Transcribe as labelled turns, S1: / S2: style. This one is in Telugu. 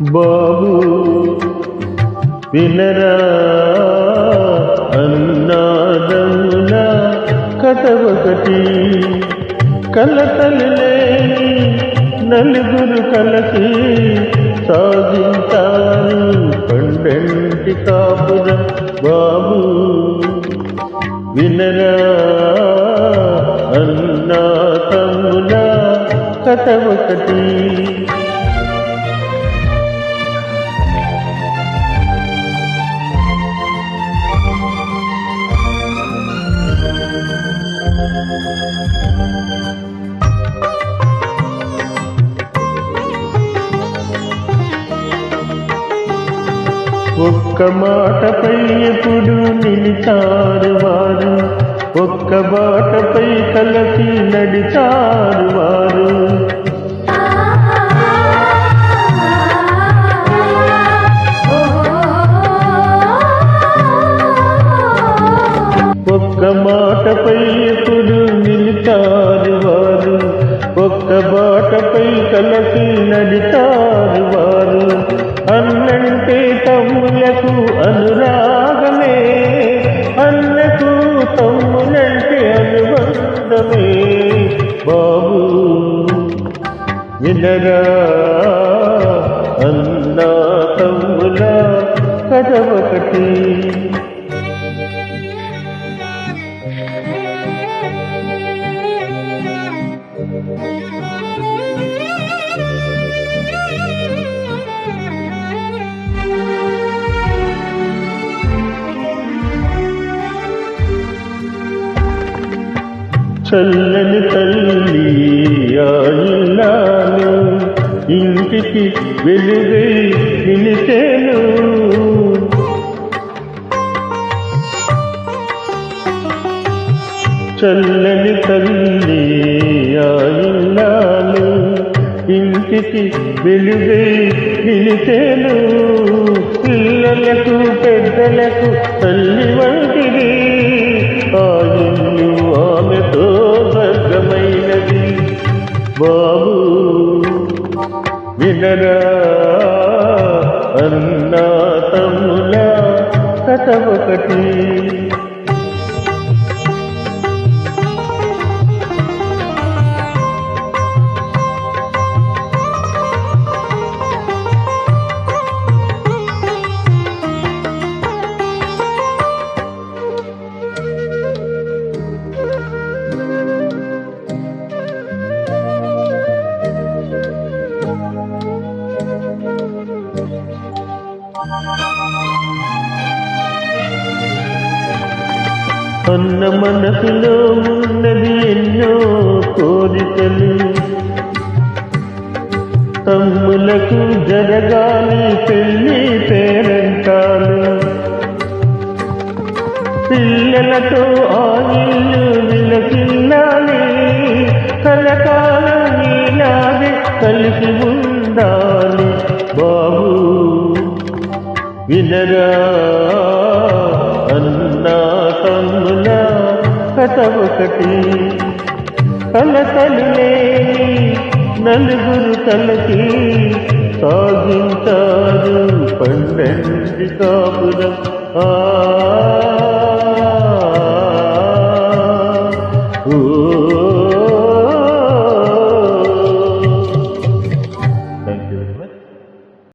S1: బాబు వినరా అన్నాదముల కథ ఒకటి కలతలు లేని నలుగురు కలసి సాగించారు పండంటి కాపురం బాబు. వినరా అన్నా తమ్ముల కథ ఒకటి ఒక్క మాటపై ఎప్పుడు నిలిచారు వారు? ఒక్క బాటపై కలిసి నడిచారు వారు? బాటపై కలిసి వారు అన్నంటే తమ్ములకు అనురాగమే. అన్నకు తమ్ములంటే అనుబంధమే. బాబు వినరా అన్నా తమ్ముల కథ ఒకటి. చల్లని తల్లి ఆ ఇల్లాలు ఇంటికి వెలుగై నిలిచేను చల్లని తల్లి ఆ ఇల్లాలు ఇంటికి వెలుగై నిలిచేను పిల్లలకు పెద్దలకు తల్లి బాబు వినరా అన్నా తమ్ముల కథ ఒకటి. అన్న మనసులో ఉన్నది ఎన్నో కోరికలు. తమ్ములకు జరగాలి పెళ్ళి పేరంటాలు. పిల్లలతో ఆ ఇల్లు విలకిల్లాలి కలకాలం నీలాగే కలిసి ఉంది వినరా అన్నా తమ్ముల కథ ఒకటి కలతలు లేని నలుగురు తలకి సాగించారు పండంటి కాపురం ఆ ఓ